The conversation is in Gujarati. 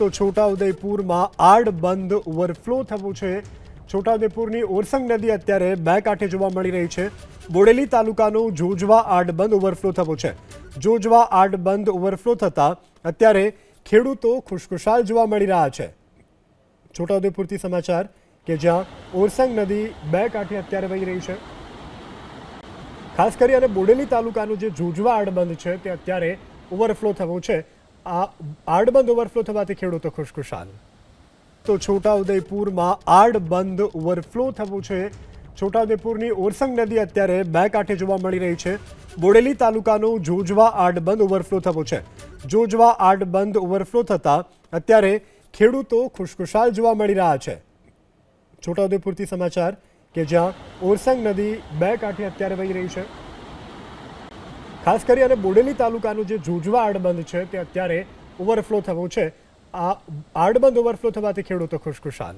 તો છોટાઉદેપુરમાં આડ બંધ ઓવરફ્લો થવું છે. છોટાઉદેપુરની ઓરસંગ નદી અત્યારે બે કાંઠે જોવા મળી રહી છે. બોડેલી તાલુકાનો જોજવા આડબંધ ઓવરફ્લો થવો છે. જોજવા આડબંધ ઓવરફ્લો થતાં અત્યારે ખેડૂતો ખુશખુશાલ જોવા મળી રહ્યા છે. છોટાઉદેપુરથી સમાચાર કે જ્યાં ઓરસંગ નદી બે કાંઠે અત્યારે વહી રહી છે. ખાસ કરી અને બોડેલી તાલુકાનું જે જોજવા આડબંધ છે તે અત્યારે ઓવરફ્લો થવું છે. આ આડબંધ ઓવરફ્લો થવાથી ખેડૂતો ખુશખુશાલ. તો છોટાઉદેપુરમાં આડબંધ ઓવરફ્લો થવું છે. છોટાઉદેપુરની ઓરસંગ નદી અત્યારે બે કાંઠે જોવા મળી રહી છે. બોડેલી તાલુકાનો જોજવા આડબંધ ઓવરફ્લો થવો છે. જોજવા આડબંધ ઓવરફ્લો થતાં અત્યારે ખેડૂતો ખુશખુશાલ જોવા મળી રહ્યા છે. છોટાઉદેપુરથી સમાચાર કે જ્યાં ઓરસંગ નદી બે કાંઠે અત્યારે વહી રહી છે. ખાસ કરી અને બોડેલી તાલુકાનું જે જોજવા આડબંધ છે, તે અત્યારે ઓવરફ્લો થવું છે. આ આડબંધ ઓવરફ્લો થવાથી ખેડૂતો ખુશખુશાલ.